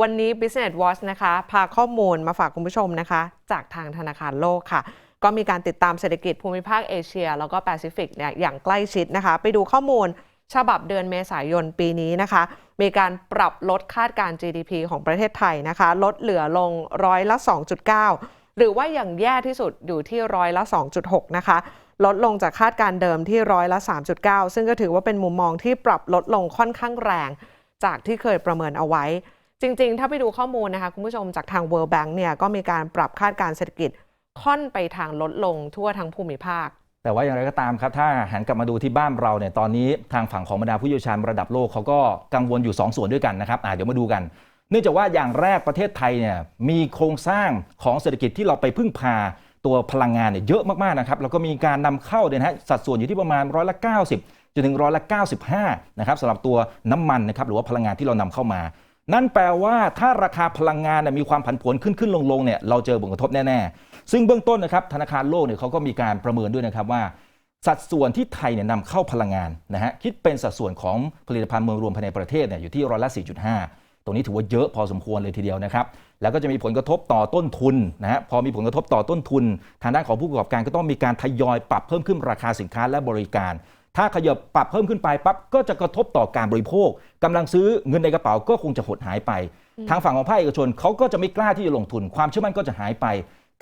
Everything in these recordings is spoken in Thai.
วันนี้ Business Watch นะคะ พาข้อมูลมาฝากคุณผู้ชมนะคะ จากทางธนาคารโลกค่ะ ก็มีการติดตามเศรษฐกิจภูมิภาคเอเชีย แล้วก็แปซิฟิกเนี่ยอย่างใกล้ชิดนะคะ ไปดูข้อมูลฉบับเดือนเมษายนปีนี้นะคะ มีการปรับลดคาดการ GDP ของประเทศไทยนะคะ ลดเหลือลงร้อยละ 2.9 หรือว่าอย่างแย่ที่สุดอยู่ที่ร้อยละ 2.6 นะคะ ลดลงจากคาดการเดิมที่ร้อยละ 3.9 ซึ่งก็ถือว่าเป็นมุมมองที่ปรับลดลงค่อนข้างแรง จากที่เคยประเมินเอาไว้ จริง ๆ ถ้าไปดูข้อมูลนะคะคุณผู้ชมจากทาง World Bank เนี่ยก็มีการปรับคาดการเศรษฐกิจค่อนไปทางลดลงทั่วทั้งภูมิภาค แต่ว่าอย่างไรก็ตามครับ ถ้าหันกลับมาดูที่บ้านเราเนี่ยตอนนี้ทางฝั่งของบรรดาผู้เชี่ยวชาญระดับโลกเขาก็กังวลอยู่ 2ส่วนด้วยกันนะครับเดี๋ยวมาดูกัน เนื่องจากว่าอย่างแรกประเทศไทยเนี่ยมีโครงสร้างของเศรษฐกิจที่เราไปพึ่งพาตัวพลังงานเนี่ยเยอะมากๆนะครับแล้วก็มีการนำเข้าเนี่ยนะฮะสัดส่วนอยู่ที่ประมาณร้อยละ90จนถึงร้อยละ95นะครับสำหรับตัวน้ำมันนะครับหรือว่าพลังงานที่เรานำเข้ามา นั่นแปลว่าถ้าราคาพลังงานมีความผันผวนขึ้นขึ้นลงลงเนี่ยเราเจอผลกระทบแน่ๆ ซึ่งเบื้องต้นนะครับธนาคารโลกเนี่ยเขาก็มีการประเมินด้วยนะครับว่า สัดส่วนที่ไทยเนี่ยนำเข้าพลังงานนะฮะคิดเป็นสัดส่วนของผลิตภัณฑ์เมืองรวมภายในประเทศเนี่ยอยู่ที่ร้อยละ 4.5 ตรงนี้ถือว่าเยอะพอสมควรเลยทีเดียวนะครับแล้วก็จะมีผลกระทบต่อต้นทุนนะฮะพอมีผลกระทบต่อต้นทุน ทางด้านของผู้ประกอบการก็ต้องมีการทยอยปรับเพิ่มขึ้นราคาสินค้าและบริการ ถ้าขยับปรับเพิ่มขึ้นไปปั๊บก็จะกระทบต่อการบริโภคกำลังซื้อเงินในกระเป๋าก็คงจะหดหายไป ทางฝั่งของภาคเอกชนเขาก็จะไม่กล้าที่จะลงทุน ความเชื่อมั่นก็จะหายไป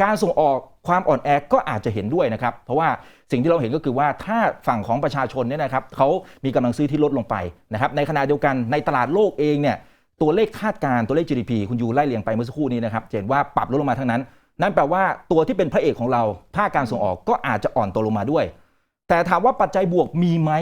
การส่งออกความอ่อนแอก็อาจจะเห็นด้วยนะครับ เพราะว่าสิ่งที่เราเห็นก็คือว่าถ้าฝั่งของประชาชนเนี่ยนะครับเขามีกำลังซื้อที่ลดลงไปนะครับในขณะเดียวกันในตลาดโลกเองเนี่ยตัวเลขคาดการณ์ตัวเลข GDP คุณยูไล่เรียงไปเมื่อสักครู่นี้นะครับจะเห็นว่าปรับลดลงมาทั้งนั้น นั่นแปลว่าตัวที่เป็นพระเอกของเราภาคการส่งออกก็อาจจะอ่อนตัวลงมาด้วย แต่ถามว่าปัจจัยบวกมีไหม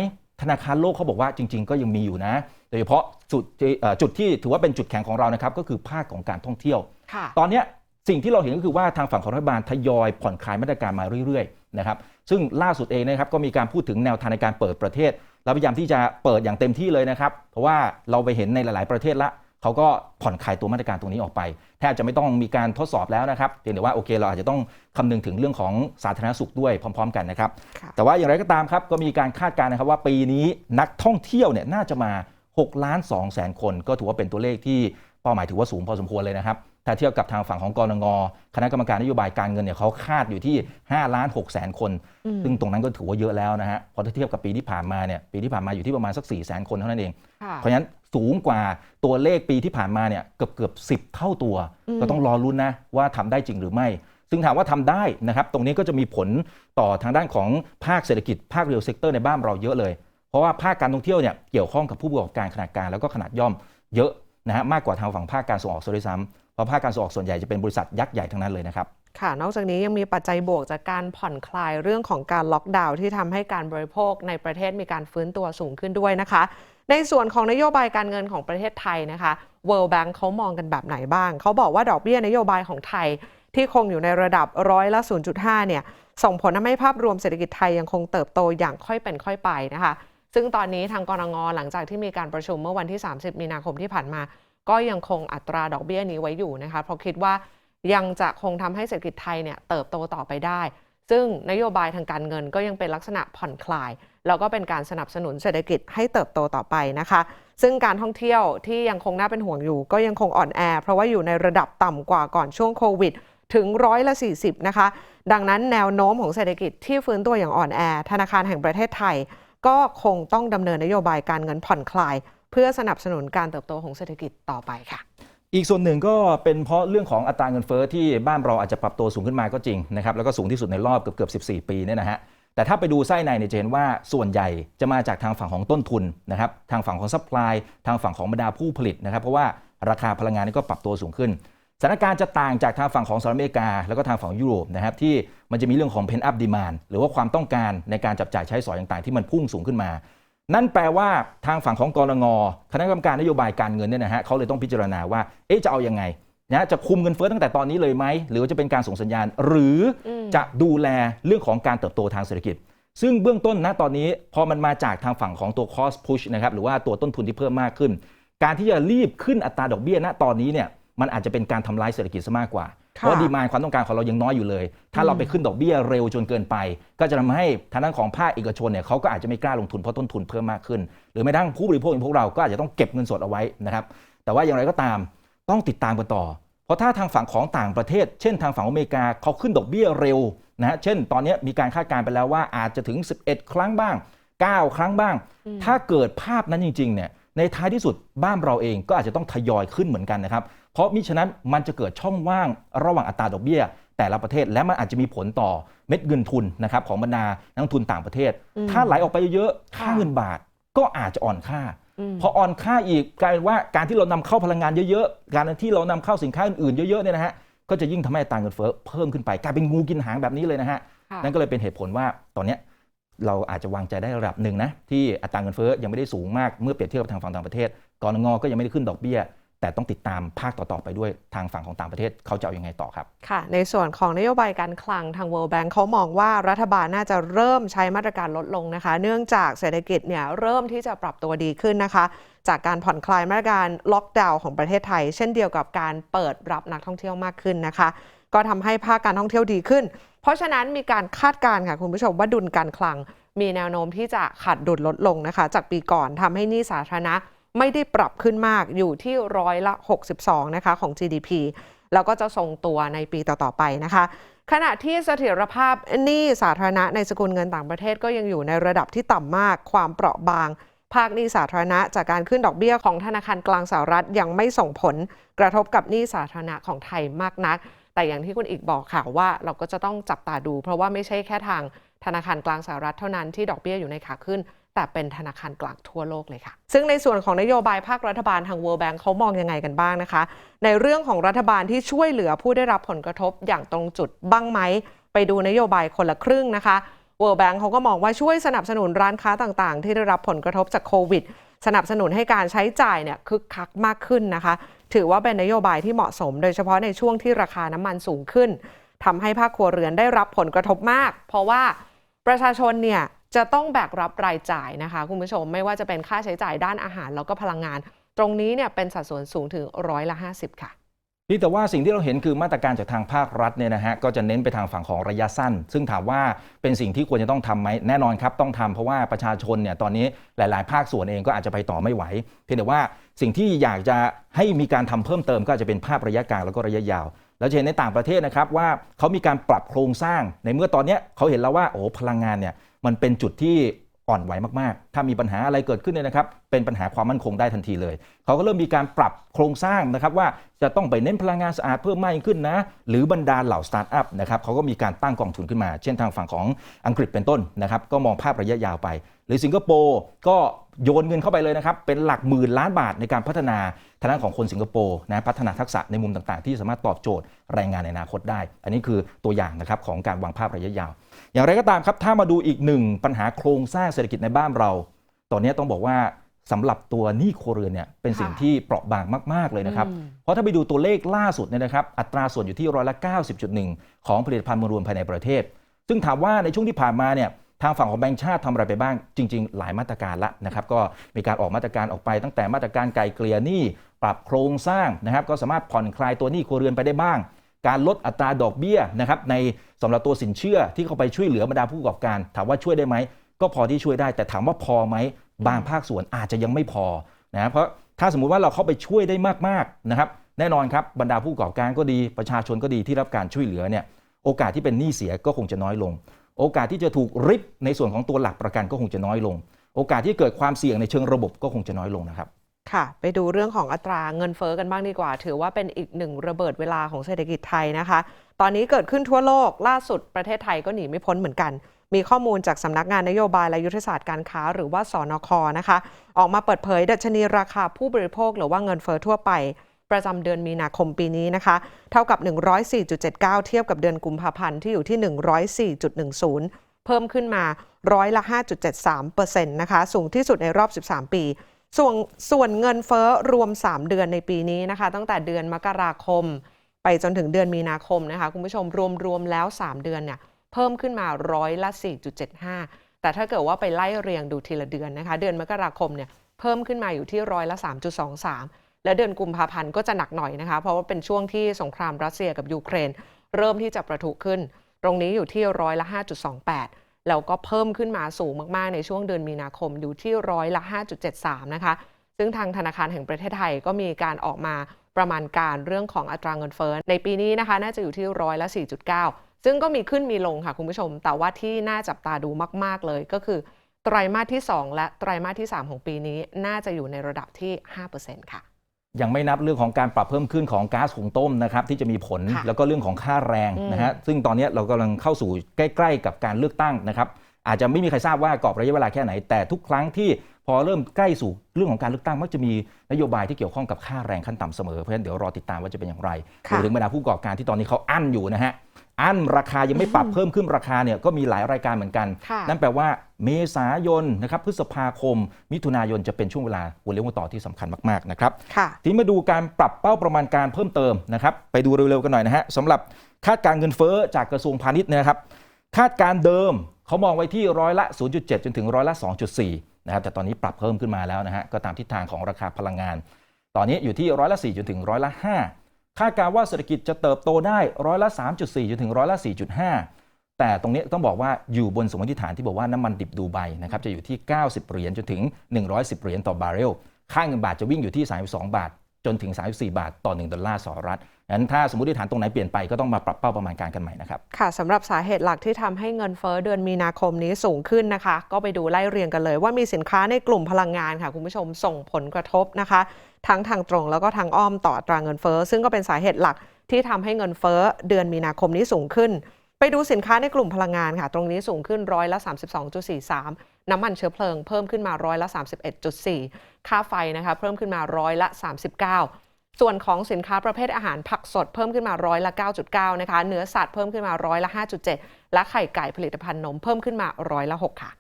ธนาคารโลกเขาบอกว่าจริง ๆ ก็ยังมีอยู่นะโดยเฉพาะจุดที่เอ่อจุดที่ถือว่าเป็นจุดแข็งของเรานะครับก็คือภาคของการท่องเที่ยวค่ะตอนเนี้ยสิ่งที่เราเห็นก็คือว่าทางฝั่งของรัฐบาลทยอยผ่อนคลายมาตรการมาเรื่อยๆนะครับซึ่งล่าสุดเองนะครับก็มีการพูดถึงแนวทางในการเปิดประเทศเราพยายามที่จะเปิดอย่างเต็มที่เลยนะครับ เพราะว่าเราไปเห็นในหลาย ๆประเทศละ เขาก็ผ่อนคลายตัวมาตรการตรงนี้ออกไป แทบจะไม่ต้องมีการทดสอบแล้วนะครับเพียงแต่ว่าโอเคเราอาจจะต้องคำนึงถึงเรื่องของสาธารณสุขด้วยพร้อม ๆ กันนะครับค่ะแต่ว่าอย่างไรก็ตามครับก็มีการคาดการณ์นะครับว่าปีนี้นักท่องเที่ยวเนี่ยน่าจะมา6ล้าน2แสนคน ก็ถือว่าเป็นตัวเลขที่เป้าหมายถือว่าสูงพอสมควรเลยนะครับ ถ้าเทียบกับทางฝั่งของกรงคณะกรรมการนโยบายการเงินเนี่ยเขาคาดอยู่ที่5ล้าน6แสนคนอืมซึ่งตรงนั้นก็ถือว่าเยอะแล้วนะฮะพอถ้าเทียบกับปีที่ผ่านมาเนี่ยปีที่ผ่านมาอยู่ที่ประมาณสัก4แสนคนเท่านั้นเองค่ะเพราะฉะนั้นสูงกว่าตัวเลขปีที่ผ่านมาเนี่ยเกือบเกือบสิเท่าตัวอืมก็ต้องรอรุ้นนะว่าทำได้จริงหรือไม่ ซึ่งถามว่าทำได้นะครับตรงนี้ก็จะมีผลต่อทางด้านของภาคเศรษฐกิจภาคเรียลเซกเตอร์ในบ้านเราเยอะเลย เพราะว่าภาคการท่องเที่ยวเนี่ยเกี่ยวข้องกับผู้ประกอบการขนาดกลางแล้วก็ขนาดย่อมเยอะนะฮะมากกว่าทางฝั่งภาคการส่งออกซะด้วยซ้ำ เพราะภาคการส่งออกส่วนใหญ่จะเป็นบริษัทยักษ์ใหญ่ทั้งนั้นเลยนะครับค่ะ นอกจากนี้ยังมีปัจจัยบวกจากการผ่อนคลายเรื่องของการล็อกดาวน์ที่ทำให้การบริโภคในประเทศมีการฟื้นตัวสูงขึ้นด้วยนะคะ ในส่วนของนโยบายการเงินของประเทศไทยนะคะ World Bank เขามองกันแบบไหนบ้าง เขาบอกว่าดอกเบี้ยนโยบายของไทยที่คงอยู่ในระดับร้อยละ 0.5 เนี่ย ส่งผลทำให้ภาพรวมเศรษฐกิจไทยยังคงเติบโตอย่างค่อยเป็นค่อยไปนะคะ ซึ่งตอนนี้ทางกรงงหลังจากที่มีการประชุมเมื่อวันที่ 30 มีนาคมที่ผ่านมา ก็ยังคงอัตราดอกเบี้ยนี้ไว้อยู่นะคะเพราะคิดว่ายังจะคงทำให้เศรษฐกิจไทยเนี่ยเติบโตต่อไปได้ ซึ่งนโยบายทางการเงินก็ยังเป็นลักษณะผ่อนคลาย แล้วก็เป็นการสนับสนุนเศรษฐกิจให้เติบโตต่อไปนะคะ ซึ่งการท่องเที่ยวที่ยังคงน่าเป็นห่วงอยู่ ก็ยังคงอ่อนแอ เพราะว่าอยู่ในระดับต่ำกว่าก่อนช่วงโควิดถึงร้อยละ 40 นะคะ ดังนั้นแนวโน้มของเศรษฐกิจที่ฟื้นตัวอย่างอ่อนแอ ธนาคารแห่งประเทศไทย ก็คงต้องดำเนินนโยบายการเงินผ่อนคลาย เพื่อสนับสนุนการเติบโตของเศรษฐกิจต่อไปค่ะอีกส่วนหนึ่งก็เป็นเพราะเรื่องของอัตราเงินเฟ้อที่บ้านเราอาจจะปรับตัวสูงขึ้นมาก็จริงนะครับแล้วก็สูงที่สุดในรอบเกือบเกือบ14 ปีเนี่ยนะฮะแต่ถ้าไปดูไส้ในเนี่ยจะเห็นว่าส่วนใหญ่จะมาจากทางฝั่งของต้นทุนนะครับทางฝั่งของซัพพลายทางฝั่งของบรรดาผู้ผลิตนะครับเพราะว่าราคาพลังงานนี่ก็ปรับตัวสูงขึ้นสถานการณ์จะต่างจากทางฝั่งของสหรัฐอเมริกา แล้วก็ทางฝั่งยุโรปนะครับที่มันจะมีเรื่องของ pent up demand หรือว่าความต้องการในการจับจ่ายใช้สอยต่างๆ ที่มันพุ่งสูงขึ้นมา นั่นแปลว่าทางฝั่งของกรงคณะกรรมการนโยบายการเงินเนี่ยนะฮะเขาเลยต้องพิจารณาว่าเอ๊ะจะเอายังไงนะจะคุมเงินเฟ้อตั้งแต่ตอนนี้เลยไหมหรือว่าจะเป็นการส่งสัญญาณ หรืออมจะดูแลเรื่องของการเติบโตทางเศรษฐกิจ ซึ่งเบื้องต้นณตอนนี้พอมันมาจากทางฝั่งของตัว cost push นะครับหรือว่าตัวต้นทุนที่เพิ่มมากขึ้น การที่จะรีบขึ้นอัตราดอกเบี้ยณตอนนี้เนี่ยมันอาจจะเป็นการทำลายเศรษฐกิจซะมากกว่า เพราะดีมานความต้องการของเรายังน้อยอยู่เลย ถ้าเราไปขึ้นดอกเบี้ยเร็วจนเกินไป ก็จะทำให้ทางด้านของภาคเอกชนเนี่ยเขาก็อาจจะไม่กล้าลงทุนเพราะต้นทุนเพิ่มมากขึ้น หรือแม้กระทั่งผู้บริโภคอย่างพวกเราก็อาจจะต้องเก็บเงินสดเอาไว้นะครับแต่ว่าอย่างไรก็ตามต้องติดตามกันต่อ เพราะถ้าทางฝั่งของต่างประเทศ เช่นทางฝั่งอเมริกาเขาขึ้นดอกเบี้ยเร็วนะฮะเช่น ตอนนี้มีการคาดการณ์ไปแล้วว่าอาจจะถึง 11 ครั้งบ้าง 9 ครั้งบ้าง ถ้าเกิดภาพนั้นจริงๆเนี่ย ในท้ายที่สุดบ้านเราเองก็อาจจะต้องทยอยขึ้นเหมือนกันนะครับ เพราะมิฉะนั้นมันจะเกิดช่องว่างระหว่างอัตราดอกเบี้ย แต่ละประเทศและมันอาจจะมีผลต่อเม็ดเงินทุนนะครับของบรรดานักลงทุนต่างประเทศอืมถ้าไหลออกไปเยอะๆค่าค่ะเงินบาทก็อาจจะอ่อนค่าอืมพออ่อนค่าอีกกลายเป็นว่าการที่เรานำเข้าพลังงานเยอะๆ การที่เรานำเข้าสินค้าอื่นๆเยอะๆเนี่ยนะฮะก็จะยิ่งทำให้อัตราเงินเฟ้อเพิ่มขึ้นไปกลายเป็นงูกินหางแบบนี้เลยนะฮะค่ะนั่นก็เลยเป็นเหตุผลว่าตอนเนี้ย เราอาจจะวางใจได้ระดับหนึ่งนะที่อัตราเงินเฟ้อยังไม่ได้สูงมากเมื่อเปรียบเทียบกับทางฝั่งต่างประเทศกรงก็ยังไม่ได้ขึ้นดอกเบี้ย แต่ต้องติดตามภาคต่อ ๆ ไปด้วยทางฝั่งของต่างประเทศเขาจะเอาอยังไงต่อครับ ค่ะ ในส่วนของนโยบายการคลังทาง World Bank เขามองว่ารัฐบาลน่าจะเริ่มใช้มาตรการลดลงนะคะ เนื่องจากเศรษฐกิจเนี่ยเริ่มที่จะปรับตัวดีขึ้นนะคะ จากการผ่อนคลายมาตรการล็อกดาวน์ของประเทศไทย เช่นเดียวกับการเปิดรับนักท่องเที่ยวมากขึ้นนะคะ ก็ทำให้ภาคการท่องเที่ยวดีขึ้น เพราะฉะนั้นมีการคาดการณ์ค่ะคุณผู้ชมว่าดุลการคลัง มีแนวโน้มที่จะขาดดุลลดลงนะคะ จากปีก่อนทำให้นี้สาธารณะ ไม่ได้ปรับขึ้นมากอยู่ที่ร้อยละ 62 นะคะของ GDP แล้วก็จะทรงตัวในปีต่อ ๆ ไปนะคะ ขณะที่เสถียรภาพหนี้สาธารณะในสกุลเงินต่างประเทศก็ยังอยู่ในระดับที่ต่ำมาก ความเปราะบาง ภาคหนี้สาธารณะ จากการขึ้นดอกเบี้ยของธนาคารกลางสหรัฐยังไม่ส่งผลกระทบกับหนี้สาธารณะของไทยมากนัก แต่อย่างที่คุณอีกบอกค่ะว่าเราก็จะต้องจับตาดู เพราะว่าไม่ใช่แค่ทางธนาคารกลางสหรัฐเท่านั้นที่ดอกเบี้ยอยู่ในขาขึ้น แต่เป็นธนาคารกลางทั่วโลกเลยค่ะ ซึ่งในส่วนของนโยบายภาครัฐบาลทาง World Bank เขามองยังไงกันบ้างนะคะ ในเรื่องของรัฐบาลที่ช่วยเหลือผู้ได้รับผลกระทบอย่างตรงจุดบ้างไหม ไปดูนโยบายคนละครึ่งนะคะ World Bank เขาก็มองว่าช่วยสนับสนุนร้านค้าต่างๆ ที่ได้รับผลกระทบจากโควิด สนับสนุนให้การใช้จ่ายเนี่ยคึกคักมากขึ้นนะคะ ถือว่าเป็นนโยบายที่เหมาะสม โดยเฉพาะในช่วงที่ราคาน้ำมันสูงขึ้นทำให้ภาคครัวเรือนได้รับผลกระทบมาก เพราะว่าประชาชนเนี่ย จะต้องแบกรับรายจ่ายนะคะคุณผู้ชมไม่ว่าจะเป็นค่าใช้จ่ายด้านอาหารแล้วก็พลังงาน ตรงนี้เนี่ยเป็นสัดส่วนสูงถึงร้อยละ 50 ค่ะพี่แต่ว่าสิ่งที่เราเห็นคือมาตรการจากทางภาครัฐเนี่ยนะฮะก็จะเน้นไปทางฝั่งของระยะสั้น ซึ่งถามว่าเป็นสิ่งที่ควรจะต้องทำไหมแน่นอนครับต้องทำเพราะว่าประชาชนเนี่ยตอนนี้หลาย ๆ ภาคส่วนเองก็อาจจะไปต่อไม่ไหว เพียงแต่ว่าสิ่งที่อยากจะให้มีการทำเพิ่มเติมก็จจะเป็นภาพระยะกลางแล้วก็ระยะยาว แล้วจะเห็นในต่างประเทศนะครับว่าเขามีการปรับโครงสร้างในเมื่อตอนนี้เขาเห็นแล้วว่าโอ้พลังงานเนี่ย มันเป็นจุดที่อ่อนไหวมากๆ ถ้ามีปัญหาอะไรเกิดขึ้นเนี่ยนะครับ เป็นปัญหาความมั่นคงได้ทันทีเลย เขาก็เริ่มมีการปรับโครงสร้างนะครับว่าจะต้องไปเน้นพลังงานสะอาดเพิ่มมากยิ่งขึ้นนะ หรือบรรดาเหล่าสตาร์ทอัพนะครับเขาก็มีการตั้งกองทุนขึ้นมา เช่นทางฝั่งของอังกฤษเป็นต้นนะครับ ก็มองภาพระยะยาวไป หรือสิงคโปร์ก็โยนเงินเข้าไปเลยนะครับ เป็นหลักหมื่นล้านบาทในการพัฒนาทางด้านของคนสิงคโปร์นะพัฒนาทักษะในมุมต่างๆ ที่สามารถตอบโจทย์แรงงานในอนาคตได้ อันนี้คือตัวอย่างนะครับของการวางภาพระยะยาว อย่างไรก็ตามครับถ้ามาดูอีกหนึ่งปัญหาโครงสร้างเศรษฐกิจในบ้านเรา ตอนนี้ต้องบอกว่าสำหรับตัวหนี้ครัวเรือนเนี่ยเป็นสิ่งค่ะที่เปราะบางมาก ๆ เลยนะครับอืมเพราะถ้าไปดูตัวเลขล่าสุดเนี่ยนะครับอัตราส่วนอยู่ที่ร้อยละ90.1 ของผลิตภัณฑ์มวลรวมภายในประเทศ ซึ่งถามว่าในช่วงที่ผ่านมาเนี่ย ทางฝั่งของแบงก์ชาติทำอะไรไปบ้างจริง ๆ หลายมาตรการละนะครับก็มีการออกมาตรการออกไปตั้งแต่มาตรการไกลเกลี่ยหนี้ปรับโครงสร้างนะครับก็สามารถผ่อนคลายตัวหนี้ครัวเรือนไปได้บ้าง การลดอัตราดอกเบี้ยนะครับในสำหรับตัวสินเชื่อที่เข้าไปช่วยเหลือบรรดาผู้ประกอบการ ถามว่าช่วยได้ไหมก็พอที่ช่วยได้ แต่ถามว่าพอไหมบางภาคส่วนอาจจะยังไม่พอนะเพราะถ้าสมมุติว่าเราเข้าไปช่วยได้มากๆนะครับแน่นอนครับบรรดาผู้ประกอบการก็ดีประชาชนก็ดีที่รับการช่วยเหลือเนี่ยโอกาสที่เป็นหนี้เสียก็คงจะน้อยลง โอกาสที่จะถูกริบในส่วนของตัวหลักประกันก็คงจะน้อยลง โอกาสที่เกิดความเสี่ยงในเชิงระบบก็คงจะน้อยลงนะครับค่ะ ไปดูเรื่องของอัตราเงินเฟอ้อกันบ้างดีกว่า ถือว่าเป็นอีกหนึ่งระเบิดเวลาของเศรษฐกิจไทยนะคะ ตอนนี้เกิดขึ้นทั่วโลกล่าสุดประเทศไทยก็หนีไม่พ้นเหมือนกัน มีข้อมูลจากสำนักงานนโยบายและยุทธศาสตร์การค้า หรือว่าสอนคนะคะ ออกมาเปิดเผยดัชนีราคาผู้บริโภคหรือว่าเงินเฟอ้อทั่วไป ประจำเดือนมีนาคมปีนี้นะคะ เท่ากับ 104.79 เทียบกับเดือนกุมภาพันธ์ที่อยู่ที่ 104.10 เพิ่มขึ้นมาร้อยละ 5.73%นะคะสูงที่สุดในรอบ 13 ปีส่วนส่วนเงินเฟ้อรวม 3 เดือนในปีนี้นะคะ ตั้งแต่เดือนมกราคม ไปจนถึงเดือนมีนาคมนะคะ คุณผู้ชมรวมรวมแล้ว 3 เดือนเนี่ยเพิ่มขึ้นมาร้อยละ 4.75 แต่ถ้าเกิดว่าไปไล่เรียงดูทีละเดือนนะคะ เดือนมกราคมเนี่ยเพิ่มขึ้นมาอยู่ที่ร้อยละ 3.23 และเดือนกุมภาพันธ์ก็จะหนักหน่อยนะคะ เพราะว่าเป็นช่วงที่สงครามรัสเซียกับยูเครน เริ่มที่จะประทุขึ้น ตรงนี้อยู่ที่ร้อยละ 5.28 แล้วก็เพิ่มขึ้นมาสูงมากๆ ในช่วงเดือนมีนาคมอยู่ที่ร้อยละ 5.73 นะคะ ซึ่งทางธนาคารแห่งประเทศไทยก็มีการออกมาประมาณการเรื่องของอัตราเงินเฟ้อในปีนี้นะคะ น่าจะอยู่ที่ร้อยละ 4.9 ซึ่งก็มีขึ้นมีลงค่ะคุณผู้ชม แต่ว่าที่น่าจับตาดูมาก ๆ เลยก็คือไตรมาสที่ 2 และไตรมาสที่ 3 ของปีนี้น่าจะอยู่ในระดับที่ 5%ค่ะ ยังไม่นับเรื่องของการปรับเพิ่มขึ้นของก๊าซหุงต้มนะครับที่จะมีผลค่ะแล้วก็เรื่องของค่าแรงอืมนะฮะซึ่งตอนนี้เรากำลังเข้าสู่ใกล้ ๆ กับการเลือกตั้งนะครับ อาจจะไม่มีใครทราบว่ากรอบระยะเวลาแค่ไหน แต่ทุกครั้งที่พอเริ่มใกล้สู่เรื่องของการเลือกตั้งมักจะมีนโยบายที่เกี่ยวข้องกับค่าแรงขั้นต่ำเสมอ เพราะฉะนั้นเดี๋ยวรอติดตามว่าจะเป็นอย่างไรค่ะรวมถึงบรรดาผู้ประกอบการที่ตอนนี้เขาอั้นอยู่นะฮะอั้นราคายังไม่ปรับเพิ่มขึ้นราคาเนี่ยก็มีหลายรายการเหมือนกันค่ะนั่นแปลว่าเมษายนนะครับพฤษภาคม มิถุนายนจะเป็นช่วงเวลาหัวเลี้ยวหัวต่อที่สำคัญมากๆนะครับค่ะทีนี้มาดูการปรับเป้าประมาณการเพิ่มเติมนะครับไปดูเร็วๆกันหน่อยนะฮะสำหรับคาดการณ์เงินเฟ้อจากกระทรวงพาณิชย์เนยนะครับคาดการณ์เดิม เขามองไว้ที่ร้อยละ 0.7 จนถึงร้อยละ 2.4 นะครับ แต่ตอนนี้ปรับเพิ่มขึ้นมาแล้วนะฮะ ก็ตามทิศทางของราคาพลังงาน ตอนนี้อยู่ที่ร้อยละ 4 จนถึงร้อยละ 5 คาดการว่าเศรษฐกิจจะเติบโตได้ร้อยละ 3.4 จนถึงร้อยละ 4.5 แต่ตรงนี้ต้องบอกว่าอยู่บนสมมติฐานที่บอกว่าน้ำมันดิบดูไบนะครับ จะอยู่ที่ 90 เหรียญจนถึง 110 เหรียญต่อบาร์เรล ค่าเงินบาทจะวิ่งอยู่ที่ 32 บาท จนถึง 34 บาทต่อ 1 ดอลลาร์สหรัฐงั้นถ้าสมมติฐานตรงไหนเปลี่ยนไปก็ต้องมาปรับเป้าประมาณการกันใหม่นะครับ ค่ะสำหรับสาเหตุหลักที่ทำให้เงินเฟ้อเดือนมีนาคมนี้สูงขึ้นนะคะ ก็ไปดูไล่เรียงกันเลยว่ามีสินค้าในกลุ่มพลังงานค่ะ คุณผู้ชมส่งผลกระทบนะคะ ทั้งทางตรงแล้วก็ทางอ้อมต่อตราเงินเฟ้อซึ่งก็เป็นสาเหตุหลักที่ทำให้เงินเฟ้อเดือนมีนาคมนี้สูงขึ้น ไปดูสินค้าในกลุ่มพลังงานค่ะ ตรงนี้สูงขึ้นร้อยละ32.43 น้ำมันเชื้อเพลิงเพิ่มขึ้นมาร้อยละ 31.4 ค่าไฟนะคะเพิ่มขึ้นมาร้อยละ 39 ส่วนของสินค้าประเภทอาหารผักสดเพิ่มขึ้นมาร้อยละ 9.9 นะคะ เนื้อสัตว์เพิ่มขึ้นมาร้อยละ 5.7 และไข่ไก่ผลิตภัณฑ์นมเพิ่มขึ้นมาร้อยละ 6 ค่ะ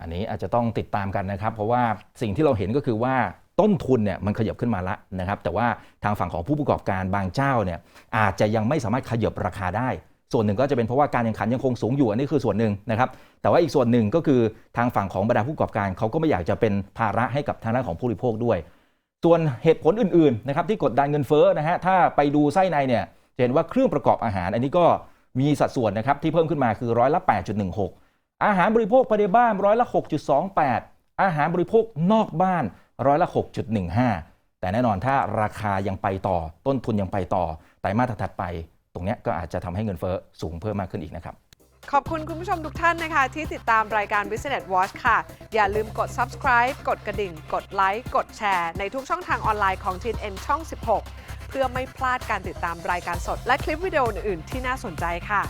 อันนี้อาจจะต้องติดตามกันนะครับ เพราะว่าสิ่งที่เราเห็นก็คือว่าต้นทุนเนี่ยมันขยับขึ้นมาละนะครับ แต่ว่าทางฝั่งของผู้ประกอบการบางเจ้าเนี่ยอาจจะยังไม่สามารถขยับราคาได้ ส่วนหนึ่งก็จะเป็นเพราะว่าการแข่งขันยังคงสูงอยู่อันนี้คือส่วนหนึ่งนะครับแต่ว่าอีกส่วนหนึ่งก็คือทางฝั่งของบรรดาผู้ประกอบการเขาก็ไม่อยากจะเป็นภาระให้กับทางด้านของผู้บริโภคด้วย ส่วนเหตุผลอื่นๆนะครับที่กดดันเงินเฟ้อนะฮะถ้าไปดูไส้ในเนี่ยจะเห็นว่าเครื่องประกอบอาหาร อันนี้ก็มีสัดส่วนนะครับที่เพิ่มขึ้นมาคือร้อยละ 8.16 อาหารบริโภคภายในบ้านร้อยละ 6.28 อาหารบริโภคนอกบ้านร้อยละ 6.15 แต่แน่นอนถ้าราคายังไปต่อต้นทุนยังไปต่อไตรมาสถัดไป ตรงนี้ก็อาจจะทำให้เงินเฟ้อสูงเพิ่มมากขึ้นอีกนะครับ ขอบคุณคุณผู้ชมทุกท่านนะคะ ที่ติดตามรายการ Business Watch ค่ะ อย่าลืมกด subscribe กดกระดิ่ง กดไลค์กดแชร์ ในทุกช่องทางออนไลน์ของ TNN ช่อง 16 เพื่อไม่พลาดการติดตามรายการสด และคลิปวิดีโออื่นๆที่น่าสนใจค่ะ